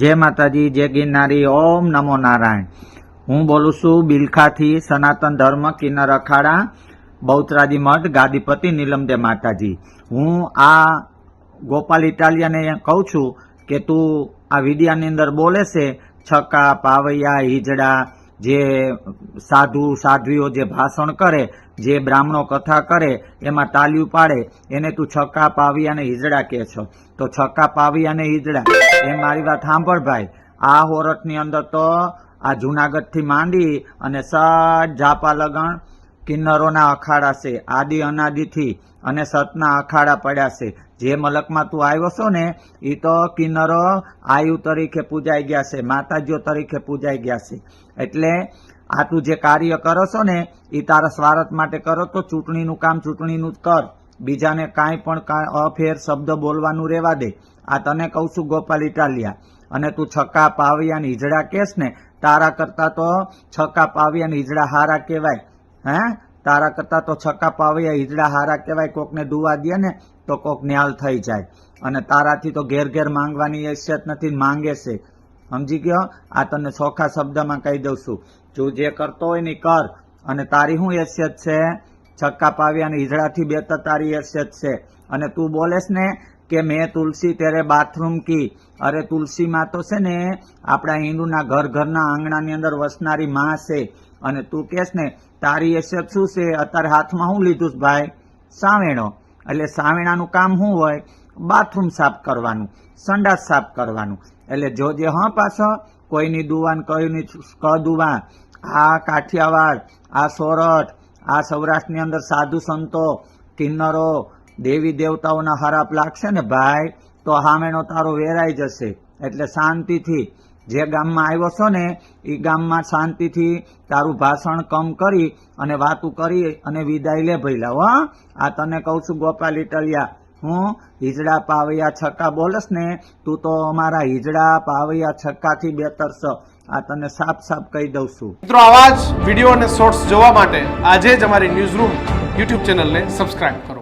જય માતાજી જય ગિરનારી, ઓમ નમો નારાયણ. હું બોલું છું બિલખાથી સનાતન ધર્મ, કિન્નર અખાડા બહુચરાજી મઠ, ગાદીપતિ નીલમદે માતાજી. હું આ ગોપાલ ઇટાલિયાને કહું છું કે તું આ વિડિયાની અંદર બોલે છે છક્કા પાવૈયા, હિજડા જે સાધુ, સાધ્વીઓ જે ભાષણ કરે, જે બ્રાહ્મણો કથા કરે, એમાં તાલીઓ પાડે, એને તું છક્કા પાવી અને હિજડા કહે છો. તો છક્કા પાવી અને હિજડા એ મારી વાત સાંભળ ભાઈ. આ હોરઠની અંદર તો આ જુનાગઢથી માંડી અને સટ જાપા લગણ કિન્નરોના અખાડા છે, આદિ અનાદિથી અને સતના અખાડા પડ્યા છે. જે મલકમાં તું આવ્યો છો ને એ તો કિન્નરો આયુ તરીકે પૂજાઈ ગયા છે, માતાજીઓ તરીકે પૂજાઈ ગયા છે. એટલે આ તું જે કાર્ય કરો છો ને એ તારા સ્વાર્થ માટે કરો તો ચૂંટણીનું કામ ચૂંટણીનું જ કર. બીજાને કાંઈ પણ અફેર શબ્દ બોલવાનું રહેવા દે. આ તને કહું છું ગોપાલ ઇટાલિયા, અને તું છક્કા પાવ્યા ને હિજડા કેસ ને, તારા કરતા તો છક્કા પાવ્યા ને હિજડા હારા કહેવાય. હે? તારા કરતા તો છક્કા પાવિયા હિજડા હારા કહેવાય, કોકને દુવા દે ને તો કોક ન્યાલ થઈ જાય. અને તારાથી તો ઘેર ઘેર માંગવાની હેસિયત નથી માંગે છે. સમજી ગયો? આ તને ચોખ્ખા શબ્દમાં કહી દઉં છું. તું જે કરતો હોય ને કર. અને તારી શું હેસિયત છે? છક્કા પાવી અને હિજડાથી બેતર તારી હેસિયત છે. અને તું બોલેસ ને કે મેં તુલસી તેરે બાથરૂમ કી. અરે તુલસી માં તો છે ને, આપણા હિન્દુના ઘર ઘરના આંગણાની અંદર વસનારી માં છે. અને તું કેસ ને, તારી હેસિયત શું છે? અત્યારે હાથમાં શું લીધું ભાઈ? સાવેણો એટલે સાવેણાનું કામ શું હોય? બાથરૂમ સાફ કરવાનું, સંડાસ સાફ કરવાનું. એટલે જોજે હા, પાછો, કોઈની દુવાન, કોઈની ક દુવા આ કાઠિયાવાડ, આ સોરઠ, આ સૌરાષ્ટ્રની અંદર સાધુ સંતો, કિન્નરો, દેવી દેવતાઓના હરાપ લાગશે ને ભાઈ? તો હામેણો તારો વેરાઈ જશે. એટલે શાંતિથી જે ગામમાં આવ્યો છો ને એ ગામમાં શાંતિથી તારું ભાષણ કમ કરી અને વાતું કરી અને વિદાય લે ભૈલા હો. આ તને કહું છું, ગોપાલ ઇટલિયા હું હિજડા પાવૈયા છક્કા બોલસ ને, તું તો અમારા હિજડા પાવૈયા છક્કાથી બેતર છો. આ તને સાફ સાફ કહી દઉં છું. મિત્રો, આવા જ વીડિયો અને શોર્ટ્સ જોવા માટે આજે જ અમારી ન્યૂઝ રૂમ યુટ્યુબ ચેનલને સબસ્ક્રાઇબ કરો.